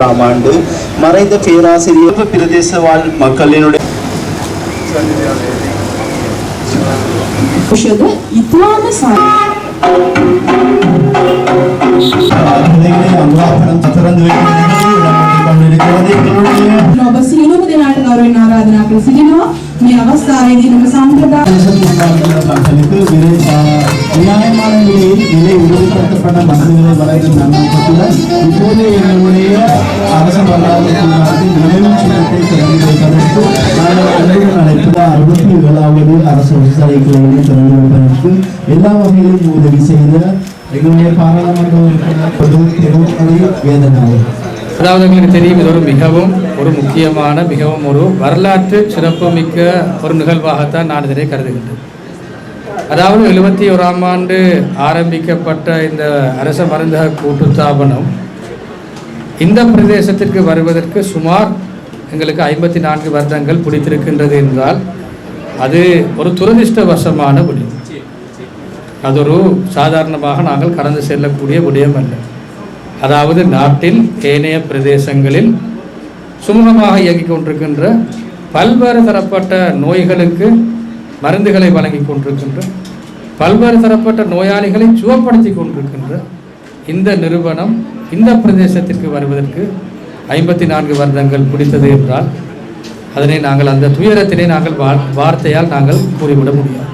ஆறாம் ஆண்டு மறைந்த பேராசிரியர் பிரதேச வாழ் மக்களினுடைய మీ అవస్థ ఇది సంప్రదాయ அரசு வரலாறு நினைவு சின்னத்தை அறுபத்தி அரசு எல்லா வகையிலும் உதவி அதாவது உங்களுக்கு தெரியும் இது ஒரு மிகவும் ஒரு முக்கியமான மிகவும் ஒரு வரலாற்று சிறப்புமிக்க ஒரு நிகழ்வாகத்தான் நான் இதனை கருதுகின்றேன். அதாவது எழுபத்தி ஓராம் ஆண்டு ஆரம்பிக்கப்பட்ட இந்த அரச மருந்தக கூட்டுத்தாபனம் இந்த பிரதேசத்திற்கு வருவதற்கு சுமார் எங்களுக்கு ஐம்பத்தி நான்கு வருடங்கள் பிடித்திருக்கின்றது என்றால் அது ஒரு துரதிர்ஷ்டவசமான விடயம். அது ஒரு சாதாரணமாக நாங்கள் கடந்து செல்லக்கூடிய விடயம் அல்ல. அதாவது நாட்டில் ஏனைய பிரதேசங்களில் சுமூகமாக இயங்கிக் கொண்டிருக்கின்ற பல்வேறு தரப்பட்ட நோய்களுக்கு மருந்துகளை வழங்கி கொண்டிருக்கின்ற பல்வேறு தரப்பட்ட நோயாளிகளை சுகப்படுத்தி கொண்டிருக்கின்ற இந்த நிறுவனம் இந்த பிரதேசத்திற்கு வருவதற்கு ஐம்பத்தி நான்கு வருடங்கள் பிடித்தது என்றால் அதனை நாங்கள் அந்த துயரத்தினை நாங்கள் வா- வார்த்தையால் நாங்கள் கூறிவிட முடியும்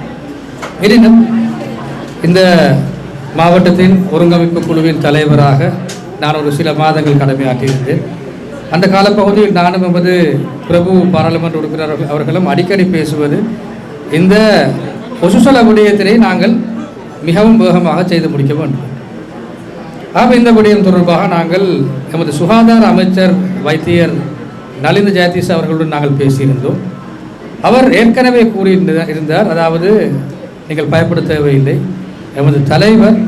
எனினும் இந்த மாவட்டத்தின் ஒருங்கமைப்பு குழுவின் தலைவராக நான் ஒரு சில மாதங்கள் கடமையாற்றியிருந்தேன். அந்த காலப்பகுதியில் நானும் எமது பிரபு பாராளுமன்ற உறுப்பினர் அவர்களும் அடிக்கடி பேசுவது இந்த பொசுசல விடயத்தினை நாங்கள் மிகவும் வேகமாக செய்து முடிக்க வேண்டும். ஆக இந்த விடயம் தொடர்பாக நாங்கள் எமது சுகாதார அமைச்சர் வைத்தியர் நலிந்த ஜெயதீஷ் அவர்களுடன் நாங்கள் பேசியிருந்தோம். அவர் ஏற்கனவே கூறியிருந்த- இருந்தார். அதாவது நீங்கள் பயப்பட தேவையில்லை. எமது தலைவர்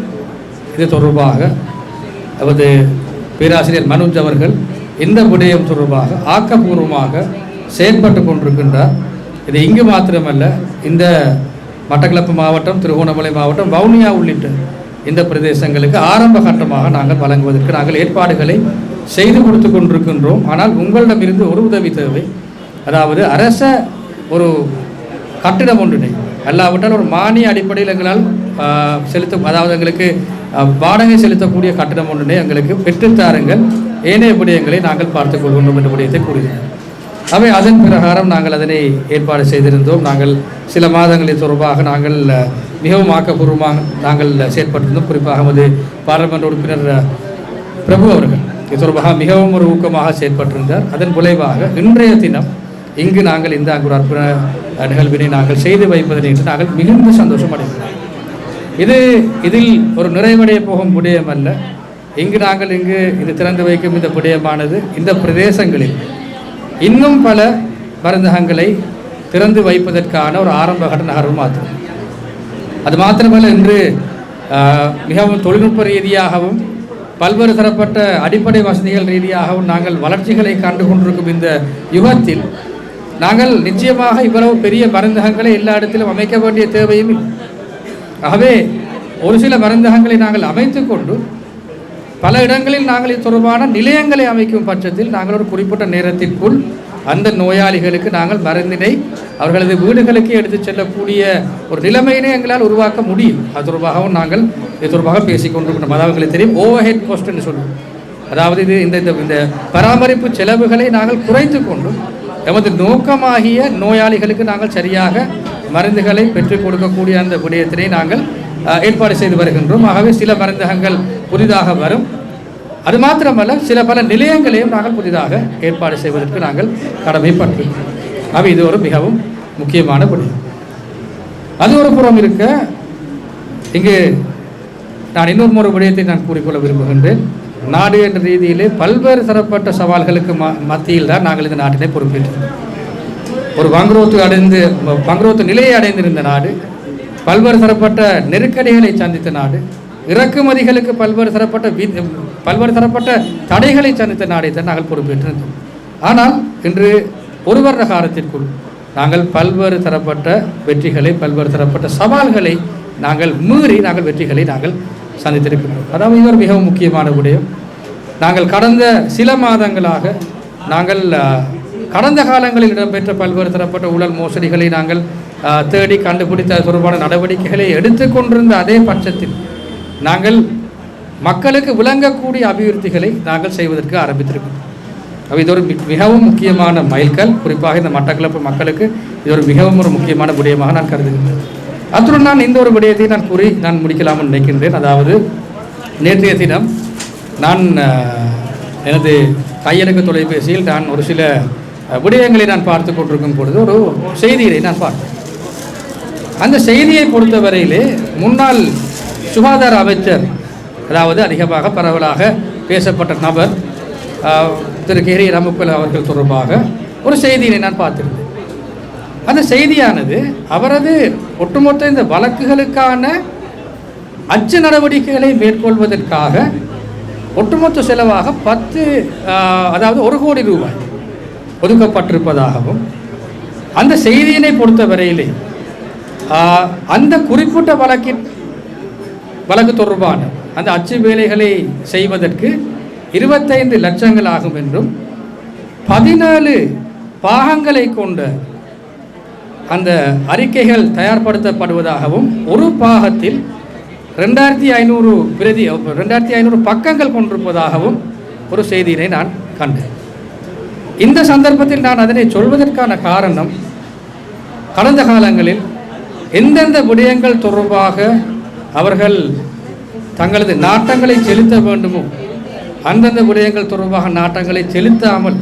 இது தொடர்பாக எமது பேராசிரியர் மனோஜ் அவர்கள் இந்த விடயம் தொடர்பாக ஆக்கப்பூர்வமாக செயல்பட்டு கொண்டிருக்கின்றார். இது இங்கு மாத்திரமல்ல இந்த மட்டக்களப்பு மாவட்டம் திருகோணமலை மாவட்டம் வவுனியா உள்ளிட்ட இந்த பிரதேசங்களுக்கு ஆரம்ப கட்டமாக நாங்கள் வழங்குவதற்கு நாங்கள் ஏற்பாடுகளை செய்து கொடுத்து கொண்டிருக்கின்றோம். ஆனால் உங்களிடமிருந்து ஒரு உதவி தேவை. அதாவது அரச ஒரு கட்டிடம் ஒன்றினை அல்லாவிட்டால் ஒரு மானிய அடிப்படையில் எங்களால் செலுத்த அதாவது எங்களுக்கு வாடகை செலுத்தக்கூடிய கட்டிடம் ஒன்றினை எங்களுக்கு பெற்றுத்தாருங்கள் ஏனைய விடயங்களை நாங்கள் பார்த்துக் கொள்கின்றோம் என்ற விடயத்தை கூறுகிறோம் அவை அதன் பிரகாரம் நாங்கள் அதனை ஏற்பாடு செய்திருந்தோம். நாங்கள் சில மாதங்களில் தொடர்பாக நாங்கள் மிகவும் ஆக்கப்பூர்வமாக நாங்கள் செயற்பட்டிருந்தோம். குறிப்பாக நமது பாராளுமன்ற உறுப்பினர் பிரபு அவர்கள் இது தொடர்பாக மிகவும் ஒரு ஊக்கமாக செயற்பட்டிருந்தார். அதன் விளைவாக இன்றைய தினம் இங்கு நாங்கள் இந்த அங்கு ஒரு அற்புத நிகழ்வினை நாங்கள் செய்து வைப்பதனை என்று நாங்கள் மிகுந்த சந்தோஷம் அடைகிறோம் இது இதில் ஒரு நிறைவடைய போகும் விடயம் அல்ல இங்கு நாங்கள் இங்கு இது திறந்து வைக்கும் இந்த விடயமானது இந்த பிரதேசங்களில் இன்னும் பல மருந்தகங்களை திறந்து வைப்பதற்கான ஒரு ஆரம்ப கட்ட நகர்வு அது மாத்திரமல்ல இன்று மிகவும் தொழில்நுட்ப ரீதியாகவும் பல்வேறு தரப்பட்ட அடிப்படை வசதிகள் ரீதியாகவும் நாங்கள் வளர்ச்சிகளை கண்டு கொண்டிருக்கும் இந்த யுகத்தில் நாங்கள் நிச்சயமாக இவ்வளவு பெரிய மருந்தகங்களை எல்லா இடத்திலும் அமைக்க வேண்டிய தேவையும் இல்லை. ஆகவே ஒரு சில மருந்தகங்களை நாங்கள் அமைத்து கொண்டு பல இடங்களில் நாங்கள் இது தொடர்பான நிலையங்களை அமைக்கும் பட்சத்தில் நாங்கள் ஒரு குறிப்பிட்ட நேரத்திற்குள் அந்த நோயாளிகளுக்கு நாங்கள் மருந்தினை அவர்களது வீடுகளுக்கு எடுத்துச் செல்லக்கூடிய ஒரு நிலைமையினை எங்களால் உருவாக்க முடியும். அது தொடர்பாகவும் நாங்கள் இது தொடர்பாக பேசிக்கொண்டிருக்கிறோம் அதாவது எங்களுக்கு தெரியும் ஓவர் ஹெட் கோஸ்ட்னு சொல்லுவோம். அதாவது இது இந்த இந்த இந்த பராமரிப்பு செலவுகளை நாங்கள் குறைத்து கொண்டு எமது நோக்கமாகிய நோயாளிகளுக்கு நாங்கள் சரியாக மருந்துகளை பெற்றுக் கொடுக்கக்கூடிய அந்த விடயத்தினை நாங்கள் ஏற்பாடு செய்து வருகின்றோம். ஆகவே சில மருந்தகங்கள் புதிதாக வரும். அது மாத்திரமல்ல சில பல நிலையங்களையும் நாங்கள் புதிதாக ஏற்பாடு செய்வதற்கு நாங்கள் கடமைப்பட்டிருக்கிறோம். அவை இது ஒரு மிகவும் முக்கியமான விடயம் அது ஒரு புறம் இருக்க இங்கு நான் இன்னொரு ஒரு விடயத்தை நான் கூறிக்கொள்ள விரும்புகின்றேன். நாடு என்ற ரீதியிலே பல்வேறு தரப்பட்ட சவால்களுக்கு ம மத்தியில் தான் நாங்கள் இந்த நாட்டினை பொறுப்பேற்றோம் ஒரு பங்குரோத்து அடைந்து பங்குரோத்து நிலையை அடைந்திருந்த நாடு பல்வேறு தரப்பட்ட நெருக்கடிகளை சந்தித்த நாடு இறக்குமதிகளுக்கு பல்வேறு தரப்பட்ட வி பல்வேறு தரப்பட்ட தடைகளை சந்தித்த நாடை தான் நாங்கள் பொறுப்பேற்றிருந்தோம். ஆனால் இன்று ஒரு வருட காலத்திற்குள் நாங்கள் பல்வேறு தரப்பட்ட வெற்றிகளை பல்வேறு தரப்பட்ட சவால்களை நாங்கள் மீறி நாங்கள் வெற்றிகளை நாங்கள் சந்தித்திருக்கிறோம். அதாவது இது ஒரு மிகவும் முக்கியமான விடயம். நாங்கள் கடந்த சில மாதங்களாக நாங்கள் கடந்த காலங்களில் இடம்பெற்ற பல்வேறு தரப்பட்ட ஊழல் மோசடிகளை நாங்கள் தேடி கண்டுபிடித்த தொடர்பான நடவடிக்கைகளை எடுத்துக்கொண்டிருந்த அதே பட்சத்தில் நாங்கள் மக்களுக்கு விளங்கக்கூடிய அபிவிருத்திகளை நாங்கள் செய்வதற்கு ஆரம்பித்திருக்கிறோம். அப்ப இது ஒரு மி- மிகவும் முக்கியமான மைல்கல். குறிப்பாக இந்த மட்டக்களப்பு மக்களுக்கு இது ஒரு மிகவும் ஒரு முக்கியமான விடயமாக நான் கருதுகின்றேன். அத்துடன் நான் இந்த ஒரு விடயத்தை நான் கூறி நான் முடிக்கலாம்னு நினைக்கின்றேன். அதாவது நேற்றைய தினம் நான் எனது கையடக்க தொலைபேசியில் நான் ஒரு சில விடயங்களை நான் பார்த்து கொண்டிருக்கும் பொழுது ஒரு செய்தியை நான் பார்த்தேன். அந்த செய்தியை பொறுத்தவரையிலே முன்னாள் சுகாதார அமைச்சர் அதாவது அதிகமாக பரவலாக பேசப்பட்ட நபர் திரு கேரி ரமக்குல அவர்கள் தொடர்பாக ஒரு செய்தியினை நான் பார்த்திருந்தேன். அந்த செய்தியானது அவரது ஒட்டுமொத்த இந்த வழக்குகளுக்கான அச்சு நடவடிக்கைகளை மேற்கொள்வதற்காக ஒட்டுமொத்த செலவாக பத்து அதாவது ஒரு கோடி ரூபாய் ஒதுக்கப்பட்டிருப்பதாகவும் அந்த செய்தியினை பொறுத்தவரையிலே அந்த குறிப்பிட்ட வழக்கின் வழக்கு தொடர்பான அந்த அச்சு வேலைகளை செய்வதற்கு இருபத்தைந்து லட்சங்கள் ஆகும் என்றும் பதினாலு பாகங்களை கொண்ட அந்த அறிக்கைகள் தயார்படுத்தப்படுவதாகவும் ஒரு பாகத்தில் ரெண்டாயிரத்தி ஐநூறு பிரதி ரெண்டாயிரத்தி ஐநூறு பக்கங்கள் கொண்டிருப்பதாகவும் ஒரு செய்தியினை நான் கண்டேன். இந்த சந்தர்ப்பத்தில் நான் அதனை சொல்வதற்கான காரணம் கடந்த காலங்களில் எந்தெந்த விடயங்கள் தொடர்பாக அவர்கள் தங்களது நாட்டங்களை செலுத்த வேண்டுமோ அந்தந்த விடயங்கள் தொடர்பாக நாட்டங்களை செலுத்தாமல்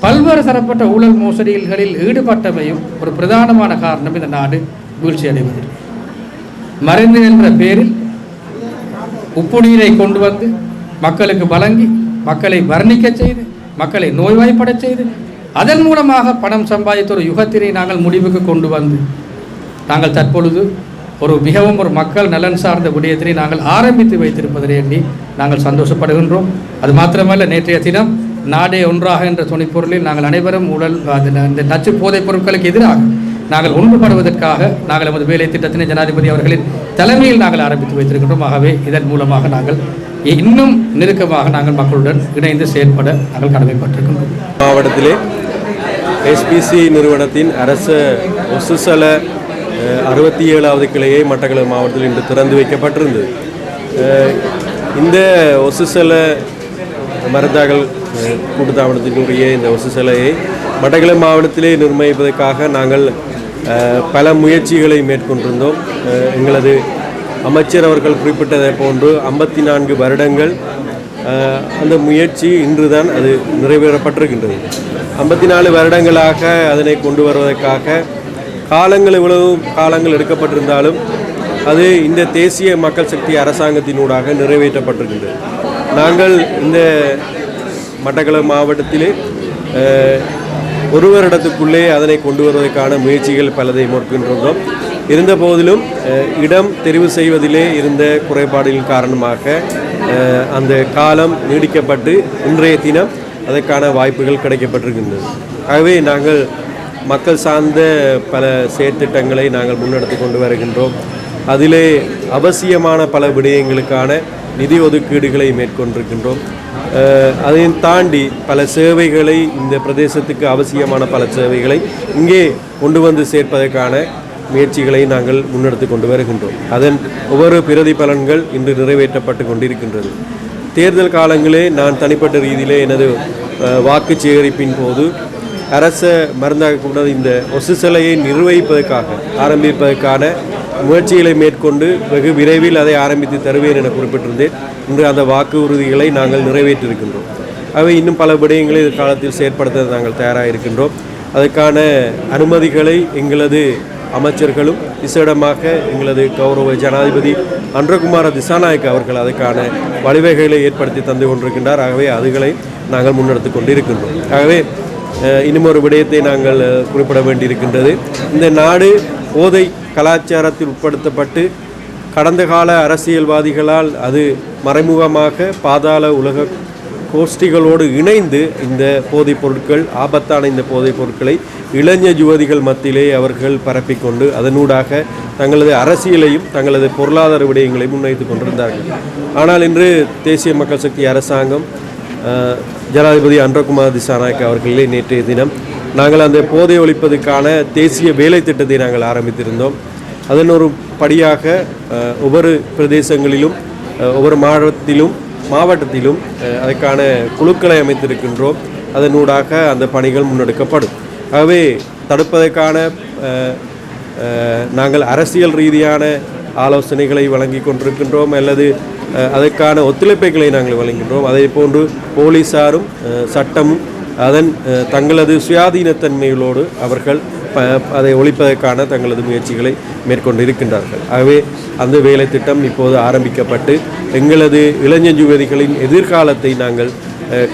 பல்வேறு தரப்பட்ட ஊழல் மோசடிகளில் ஈடுபட்டமையும் ஒரு பிரதானமான காரணம் இந்த நாடு வீழ்ச்சி அடைவதற்கு மருந்து என்ற பேரில் உப்பு நீரை கொண்டு வந்து மக்களுக்கு வழங்கி மக்களை வர்ணிக்க செய்து மக்களை நோய்வாய்ப்படச் செய்து அதன் மூலமாக பணம் சம்பாதித்த ஒரு யுகத்தினை நாங்கள் முடிவுக்கு கொண்டு வந்து நாங்கள் தற்பொழுது ஒரு மிகவும் ஒரு மக்கள் நலன் சார்ந்த விடயத்தினை நாங்கள் ஆரம்பித்து வைத்திருப்பதை எண்ணி நாங்கள் சந்தோஷப்படுகின்றோம். அது மாத்திரமல்ல நேற்றைய தினம் நாடே ஒன்றாக என்ற துணைப்பொருளில் நாங்கள் அனைவரும் உடல் அது இந்த நச்சு போதைப் பொருட்களுக்கு எதிராக நாங்கள் ஒன்றுபடுவதற்காக நாங்கள் எமது வேலை திட்டத்தினை ஜனாதிபதி அவர்களின் தலைமையில் நாங்கள் ஆரம்பித்து வைத்திருக்கின்றோம். ஆகவே இதன் மூலமாக நாங்கள் இன்னும் நெருக்கமாக நாங்கள் மக்களுடன் இணைந்து செயல்பட நாங்கள் கடமைப்பட்டிருக்கின்றோம். மாவட்டத்திலே எஸ்பிசி நிறுவனத்தின் அரசு ஒசுசல அறுபத்தி ஏழாவது கிளையை மட்டக்களப்பு மாவட்டத்தில் இன்று திறந்து வைக்கப்பட்டிருந்தது. இந்த ஒசுசல மருந்தாக்கள் அஹ், கூட்டுத்தாபனத்தினுடைய இந்த ஒசுசலையை மட்டக்களப்பு மாவட்டத்திலே நிர்ணயிப்பதற்காக நாங்கள் பல முயற்சிகளை மேற்கொண்டிருந்தோம். எங்களது அமைச்சர் அவர்கள் குறிப்பிட்டதை போன்று ஐம்பத்தி நான்கு வருடங்கள் அந்த முயற்சி இன்றுதான் அது நிறைவேறப்பட்டிருக்கின்றது. ஐம்பத்தி நாலு வருடங்களாக அதனை கொண்டு வருவதற்காக காலங்கள் இவ்வளவு காலங்கள் எடுக்கப்பட்டிருந்தாலும் அது இந்த தேசிய மக்கள் சக்தி அரசாங்கத்தினூடாக நிறைவேற்றப்பட்டிருக்கின்றது. நாங்கள் இந்த மட்டக்களப்பு மாவட்டத்திலே ஒரு வருடத்துக்குள்ளே அதனை கொண்டு வருவதற்கான முயற்சிகள் பலதை மேற்கொண்டிருந்தோம். இருந்த போதிலும் இடம் தெரிவு செய்வதிலே இருந்த குறைபாடுகள் காரணமாக அந்த காலம் நீடிக்கப்பட்டு இன்றைய தினம் அதற்கான வாய்ப்புகள் கிடைக்கப்பட்டிருக்கின்றது. ஆகவே நாங்கள் மக்கள் சார்ந்த பல செயற்திட்டங்களை நாங்கள் முன்னெடுத்து கொண்டு வருகின்றோம். அதிலே அவசியமான பல விடயங்களுக்கான நிதி ஒதுக்கீடுகளை மேற்கொண்டிருக்கின்றோம். அதையும் தாண்டி பல சேவைகளை இந்த பிரதேசத்துக்கு அவசியமான பல சேவைகளை இங்கே கொண்டு வந்து சேர்ப்பதற்கான முயற்சிகளை நாங்கள் முன்னெடுத்து கொண்டு வருகின்றோம். அதன் ஒவ்வொரு பிரதிபலன்கள் இன்று நிறைவேற்றப்பட்டு கொண்டிருக்கின்றது. தேர்தல் காலங்களே நான் தனிப்பட்ட ரீதியிலே எனது வாக்கு சேகரிப்பின் போது அரச மருந்தாக கூட இந்த ஒசுசலையை நிர்வகிப்பதற்காக ஆரம்பிப்பதற்கான முயற்சிகளை மேற்கொண்டு வெகு விரைவில் அதை ஆரம்பித்து தருவேன் என குறிப்பிட்டிருந்தேன். இன்று அந்த வாக்கு உறுதிகளை நாங்கள் நிறைவேற்றியிருக்கின்றோம். அவை இன்னும் பல விடயங்களை காலத்தில் செயற்படுத்த நாங்கள் தயாராக இருக்கின்றோம். அதற்கான அனுமதிகளை எங்களது அமைச்சர்களும் விசேடமாக எங்களது கௌரவ ஜனாதிபதி அன்றகுமார திசாநாயக் அவர்கள் அதற்கான வழிவகைகளை ஏற்படுத்தி தந்து கொண்டிருக்கின்றார். ஆகவே அதுகளை நாங்கள் முன்னெடுத்து கொண்டிருக்கின்றோம். ஆகவே இன்னும் ஒரு விடயத்தை நாங்கள் குறிப்பிட வேண்டியிருக்கின்றது. இந்த நாடு போதை கலாச்சாரத்தில் உட்படுத்தப்பட்டு கடந்த கால அரசியல்வாதிகளால் அது மறைமுகமாக பாதாள உலக கோஷ்டிகளோடு இணைந்து இந்த போதைப் பொருட்கள் ஆபத்தான இந்த போதைப் பொருட்களை இளைஞ யுவதிகள் மத்தியிலே அவர்கள் பரப்பிக்கொண்டு அதனூடாக தங்களது அரசியலையும் தங்களது பொருளாதார விடயங்களையும் முன்வைத்து கொண்டிருந்தார்கள். ஆனால் இன்று தேசிய மக்கள் சக்தி அரசாங்கம் ஜனாதிபதி அன்றகுமார் திசாநாயக் அவர்களே நேற்றைய தினம் நாங்கள் அந்த போதை ஒழிப்பதற்கான தேசிய வேலை திட்டத்தை நாங்கள் ஆரம்பித்திருந்தோம். அதன் ஒரு படியாக ஒவ்வொரு பிரதேசங்களிலும் ஒவ்வொரு மாவட்டத்திலும் மாவட்டத்திலும் அதற்கான குழுக்களை அமைத்திருக்கின்றோம். அதனூடாக அந்த பணிகள் முன்னெடுக்கப்படும். ஆகவே தடுப்பதற்கான நாங்கள் அரசியல் ரீதியான ஆலோசனைகளை வழங்கி கொண்டிருக்கின்றோம் அல்லது அதற்கான ஒத்துழைப்புகளை நாங்கள் வழங்குகின்றோம். அதே போன்று போலீஸாரும் சட்டமும் அதன் தங்களது சுயாதீனத்தன்மைகளோடு அவர்கள் ப- அதை ஒழிப்பதற்கான தங்களது முயற்சிகளை மேற்கொண்டு இருக்கின்றார்கள் ஆகவே அந்த வேலை திட்டம் இப்போது ஆரம்பிக்கப்பட்டு எங்களது இளைஞர் யுவதிகளின் எதிர்காலத்தை நாங்கள்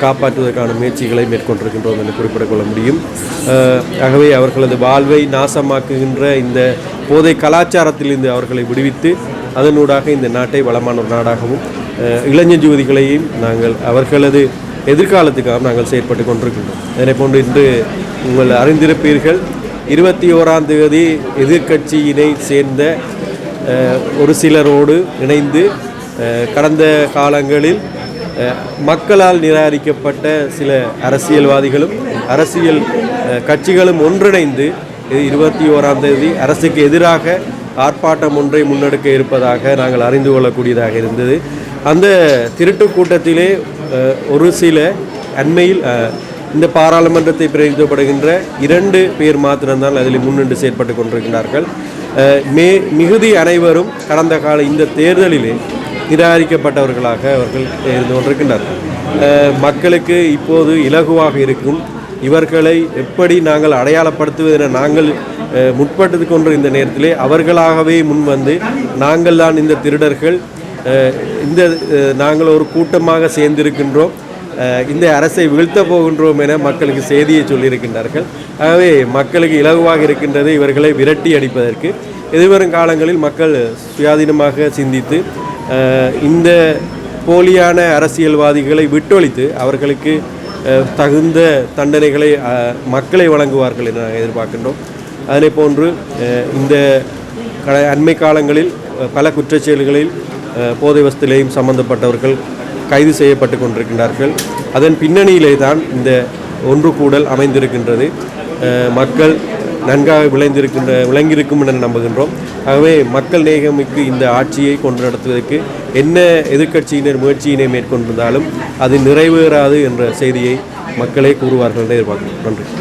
காப்பாற்றுவதற்கான முயற்சிகளை மேற்கொண்டிருக்கின்றோம் என்று குறிப்பிடக்கொள்ள முடியும். ஆகவே அவர்களது வாழ்வை நாசமாக்குகின்ற இந்த போதை கலாச்சாரத்திலிருந்து அவர்களை விடுவித்து அதனூடாக இந்த நாட்டை வளமான ஒரு நாடாகவும் இளைஞர் ஜோதிகளையும் நாங்கள் அவர்களது எதிர்காலத்துக்காக நாங்கள் செயற்பட்டு கொண்டிருக்கின்றோம். அதனை போன்று இன்று உங்கள் அறிந்திருப்பீர்கள் இருபத்தி ஓராம் தேதி எதிர்க்கட்சியினை சேர்ந்த ஒரு சிலரோடு இணைந்து கடந்த காலங்களில் மக்களால் நிராகரிக்கப்பட்ட சில அரசியல்வாதிகளும் அரசியல் கட்சிகளும் ஒன்றிணைந்து இருபத்தி ஓராம் தேதி அரசுக்கு எதிராக ஆர்ப்பாட்டம் ஒன்றை முன்னெடுக்க இருப்பதாக நாங்கள் அறிந்து கொள்ளக்கூடியதாக இருந்தது. அந்த திருட்டு கூட்டத்திலே ஒரு சில அண்மையில் இந்த பாராளுமன்றத்தை பிரதிநிதிப்படுகின்ற இரண்டு பேர் மாத்திரம்தான் அதில் முன்னின்று செயற்பட்டு கொண்டிருக்கிறார்கள். மே மிகுதி அனைவரும் கடந்த கால இந்த தேர்தலிலே நிராகரிக்கப்பட்டவர்களாக அவர்கள் இருந்து கொண்டிருக்கின்றார்கள். மக்களுக்கு இப்போது இலகுவாக இருக்கும் இவர்களை எப்படி நாங்கள் அடையாளப்படுத்துவது என நாங்கள் முற்பட்டது முற்பட்டு இந்த நேரத்திலே அவர்களாகவே முன் வந்து நாங்கள் தான் இந்த திருடர்கள். இந்த நாங்கள் ஒரு கூட்டமாக சேர்ந்திருக்கின்றோம். இந்த அரசை வீழ்த்த போகின்றோம் என மக்களுக்கு செய்தியை சொல்லியிருக்கின்றார்கள். ஆகவே மக்களுக்கு இலகுவாக இருக்கின்றது இவர்களை விரட்டி அடிப்பதற்கு. எதிர்வரும் காலங்களில் மக்கள் சுயாதீனமாக சிந்தித்து இந்த போலியான அரசியல்வாதிகளை விட்டொழித்து அவர்களுக்கு தகுந்த தண்டனைகளை மக்களை வழங்குவார்கள் என நாங்கள் எதிர்பார்க்கின்றோம். அதனை போன்று இந்த கட- அண்மை காலங்களில் பல குற்றச்செயல்களில் அஹ், போதை வஸ்திலையும் சம்பந்தப்பட்டவர்கள் கைது செய்யப்பட்டு கொண்டிருக்கின்றார்கள். அதன் பின்னணியிலே தான் இந்த ஒன்று கூடல் அமைந்திருக்கின்றது. மக்கள் நன்காக விளைந்திருக்கின்ற விளங்கியிருக்கும் என நம்புகின்றோம். ஆகவே மக்கள் நேகமிக்கு இந்த ஆட்சியை கொண்டு நடத்துவதற்கு என்ன எதிர்க்கட்சியினர் முயற்சியினை மேற்கொண்டிருந்தாலும் அது நிறைவேறாது என்ற செய்தியை மக்களே கூறுவார்கள் என்று எதிர்பார்க்கிறோம். நன்றி.